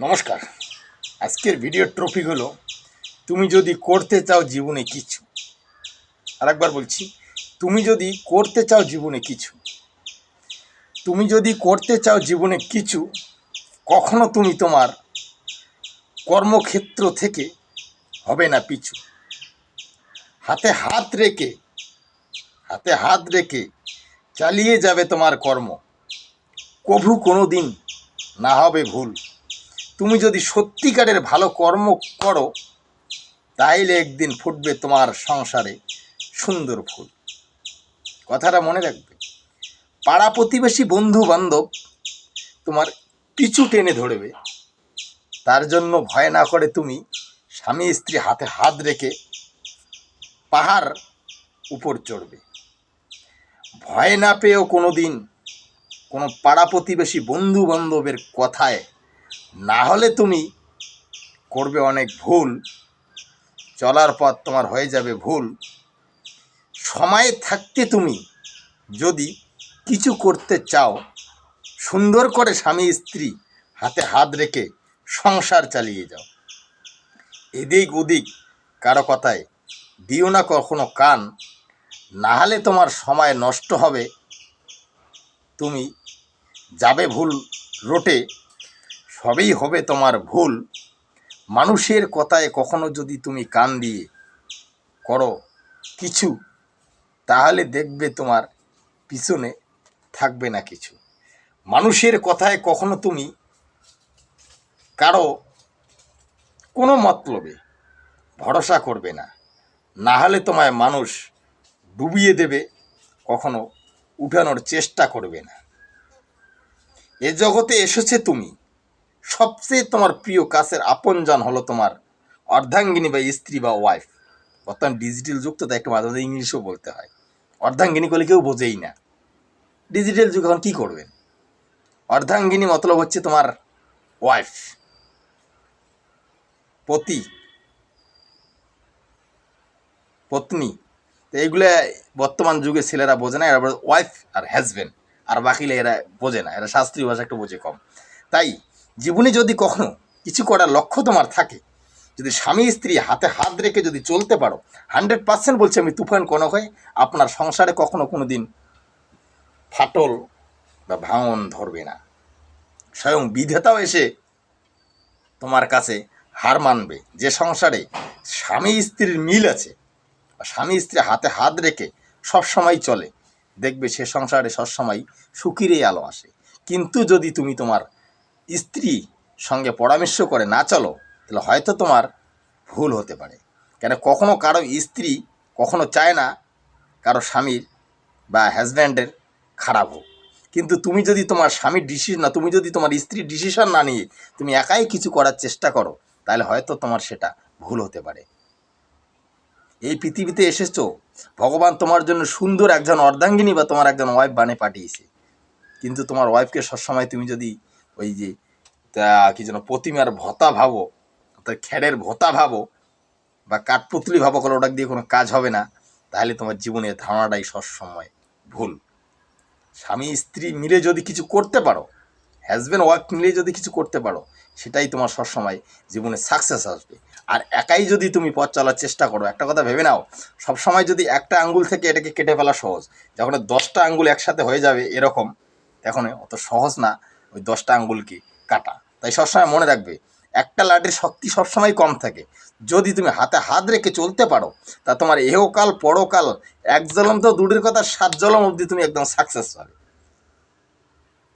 নমস্কার। আজকের video topic হলো, তুমি যদি করতে চাও জীবনে কিছু, আরেকবার বলছি, তুমি যদি করতে চাও জীবনে কিছু, তুমি যদি করতে চাও জীবনে কিছু, কখনো তুমি তোমার কর্মক্ষেত্র থেকে হবে না পিছু। হাতে হাত রেখে, হাতে হাত রেখে চালিয়ে যাবে তোমার কর্ম। কভু কোনো দিন না হবে ভুল। তুমি যদি সত্যিকারের ভালো কর্ম করো, তাইলে একদিন ফুটবে তোমার সংসারে সুন্দর ফুল। কথাটা মনে রাখবে। পাড়া প্রতিবেশী বন্ধু বান্ধব তোমার পিছু টেনে ধরবে। তার জন্য ভয় না করে তুমি স্বামী স্ত্রী হাতে হাত রেখে পাহাড় উপর চড়বে। ভয় না পেয়েও কোনো দিন কোনো পাড়া প্রতিবেশী বন্ধু বান্ধবের কথায় না হলে তুমি করবে অনেক ভুল, চলার পথ তোমার হয়ে যাবে ভুল। সময়ে থাকতে তুমি যদি কিছু করতে চাও, সুন্দর করে স্বামী স্ত্রী হাতে হাত রেখে সংসার চালিয়ে যাও। এদিক ওদিক কারও কথায় দিও না কখনো কান, না হলে তোমার সময় নষ্ট হবে। তুমি যাবে ভুল রোটে সবই হবে তোমার ভুল। মানুষের কথায় কখনো যদি তুমি কান দিয়ে করো কিছু, তাহলে দেখবে তোমার পিছনে থাকবে না কিছু। মানুষের কথায় কখনো তুমি কারও কোনো মতলবে ভরসা করবে না। না হলে তোমায় মানুষ ডুবিয়ে দেবে, কখনো উঠানোর চেষ্টা করবে না। এ জগতে এসেছে তুমি সবচেয়ে তোমার প্রিয় কাছের আপনজন হলো তোমার অর্ধাঙ্গিনী বা স্ত্রী বা ওয়াইফ বর্তমান ডিজিটাল যুগ তো তাই একটু মাঝে মাঝে ইংলিশও বলতে হয়। অর্ধাঙ্গিনী করলে কেউ বোঝেই না। ডিজিটাল যুগ এখন কী করবেন? অর্ধাঙ্গিনী মতলব হচ্ছে তোমার ওয়াইফ পতি। পত্নী। তো এইগুলো বর্তমান যুগে ছেলেরা বোঝে না, এরা ওয়াইফ আর হাজব্যান্ড আর বাকিলে এরা বোঝে না, এরা শাস্ত্রীয় ভাষা একটু বোঝে কম। তাই জীবনে যদি কখনো কিছু করার লক্ষ্য তোমার থাকে, যদি স্বামী স্ত্রী হাতে হাত রেখে যদি চলতে পারো, হান্ড্রেড পার্সেন্ট বলছি আমি তুফান কোনো হয় আপনার সংসারে কখনো কোনো দিন ফাটল বা ভাঙন ধরবে না। স্বয়ং বিধেতাও এসে তোমার কাছে হার মানবে। যে সংসারে স্বামী স্ত্রীর মিল আছে স্বামী স্ত্রী হাতে হাত রেখে সবসময় চলে, দেখবে সে সংসারে সবসময় সুখীরই আলো আসে। কিন্তু যদি তুমি তোমার স্ত্রী সঙ্গে পরামর্শ করে না চলো, তাহলে হয়তো তোমার ভুল হতে পারে। কেন কখনো কারও স্ত্রী কখনো চায় না কারও স্বামীর বা হাজব্যান্ডের খারাপ হোক। কিন্তু তুমি যদি তোমার স্বামীর ডিসিশন না, তুমি যদি তোমার স্ত্রীর ডিসিশন না নিয়ে তুমি একাই কিছু করার চেষ্টা করো, তাহলে হয়তো তোমার সেটা ভুল হতে পারে। এই পৃথিবীতে এসেছ, ভগবান তোমার জন্য সুন্দর একজন অর্ধাঙ্গিনী বা তোমার একজন ওয়াইফ বানে পাঠিয়েছে। কিন্তু তোমার ওয়াইফকে সবসময় তুমি যদি ওই যে, তা কি যেন প্রতিমার ভতা ভাবো, অর্থাৎ খ্যারের ভতা ভাবো, বা কাঠপুতলি ভাবো করে ওটা দিয়ে কোনো কাজ হবে না, তাহলে তোমার জীবনের ধারণাটাই সবসময় ভুল। স্বামী স্ত্রী মিলে যদি কিছু করতে পারো হ্যাজব্যান্ড ওয়াইফ মিলে যদি কিছু করতে পারো, সেটাই তোমার সবসময় জীবনে সাকসেস আসবে। আর একাই যদি তুমি পথ চলার চেষ্টা করো, একটা কথা ভেবে নাও, সবসময় যদি একটা আঙ্গুল থেকে এটাকে কেটে ফেলা সহজ, যখন দশটা আঙ্গুল একসাথে হয়ে যাবে এরকম, তখন অত সহজ না। ওই দশটা আঙ্গুলকে কাটা। তাই সবসময় মনে রাখবে, একটা লাঠির শক্তি সবসময় কম থাকে। যদি তুমি হাতে হাত রেখে চলতে পারো, তা তোমার এহকাল, পরকাল, এক জলম তো দূরের কথা, সাত জলম অবধি তুমি একদম সাকসেস পাবে।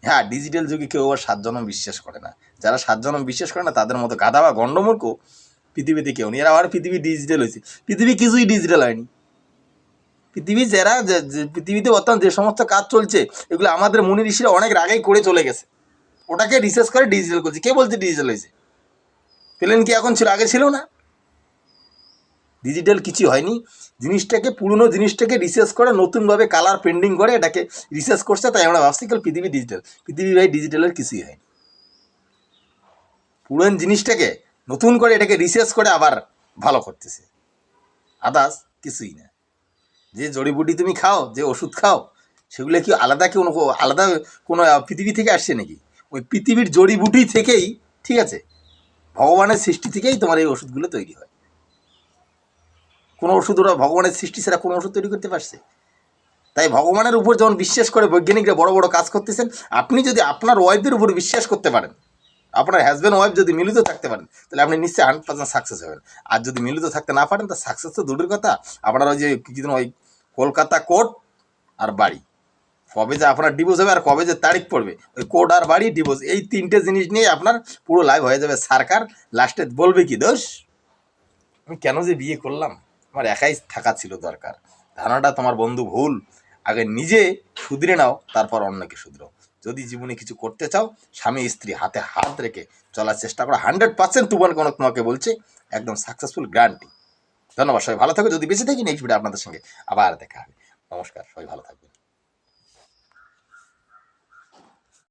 হ্যাঁ ডিজিটাল যুগে কেউ আবার সাত জনম বিশ্বাস করে না। যারা সাত জনম বিশ্বাস করে না, তাদের মতো গাধা বা গণ্ডমূর্খ পৃথিবীতে কেউ নেই। এরা আবার পৃথিবী ডিজিটাল হয়েছে। পৃথিবী কিছুই ডিজিটাল হয়নি। পৃথিবী যারা পৃথিবীতে বর্তমান যে সমস্ত কাজ চলছে, এগুলো আমাদের মুনি ঋষিরা অনেক আগেই করে চলে গেছে। ওটাকে রিসার্চ করে ডিজিটাল করছে কে বলছে ডিজিটাল হয়েছে? প্লেন কি এখন ছিল, আগে ছিল না? ডিজিটাল কিছু হয়নি। জিনিসটাকে, পুরনো জিনিসটাকে রিসার্চ করে, নতুনভাবে কালার পেন্ডিং করে এটাকে রিসার্চ করছে, তাই আমরা ভাবছি কাল পৃথিবী ডিজিটাল পৃথিবী ভাই ডিজিটালের কিছুই হয়নি। পুরনো জিনিসটাকে নতুন করে এটাকে রিসার্চ করে আবার ভালো করতেছে। আদার্স কিছুই না। যে জড়িবুটি তুমি খাও, যে ওষুধ খাও, সেগুলো কি আলাদা কি আলাদা কোনো পৃথিবী থেকে আসছে নাকি? ওই পৃথিবীর জড়িবুটি থেকেই, ঠিক আছে? ভগবানের সৃষ্টি থেকেই তোমার এই ওষুধগুলো তৈরি হয়। কোনো ওষুধ ওরা ভগবানের সৃষ্টি ছাড়া কোনো ওষুধ তৈরি করতে পারছে? তাই ভগবানের উপর যখন বিশ্বাস করে বৈজ্ঞানিকরা বড় বড় কাজ করতেছেন, আপনি যদি আপনার ওয়াইফের উপর বিশ্বাস করতে পারেন, আপনার হাজব্যান্ড ওয়াইফ যদি মিলিত থাকতে পারেন, তাহলে আপনি নিশ্চয়ই হান্ড্রেড পার্সেন্ট সাকসেস হবেন। আর যদি মিলিত থাকতে না পারেন তা সাকসেস তো দূরের কথা। আপনার ওই যে কিছুদিন ওই কলকাতা কোর্ট আর বাড়ি। কবে যে আপনার ডিভোর্স হবে আর কবে যে তারিখ পড়বে, ওই কোর্ট আর বাড়ি ডিভোর্স এই তিনটে জিনিস নিয়ে আপনার পুরো লাইভ হয়ে যাবে। সরকার লাস্টে বলবে কি, দোষ, আমি কেন যে বিয়ে করলাম? আমার একাই থাকা ছিল দরকার। ধারণাটা তোমার বন্ধু ভুল। আগে নিজে শুধরে নাও, তারপর অন্যকে শুধরো। যদি জীবনে কিছু করতে চাও, স্বামী স্ত্রী হাতে হাত রেখে চলার চেষ্টা করো। হান্ড্রেড পার্সেন্ট তোমার কোনো তোমাকে বলছে, একদম সাকসেসফুল গ্যারান্টি ধন্যবাদ সবাই, ভালো থাকো। যদি বেঁচে থাকি নেক্সট ভিডিও আপনাদের সঙ্গে আবার দেখা হবে। নমস্কার, সবাই ভালো থাকবেন।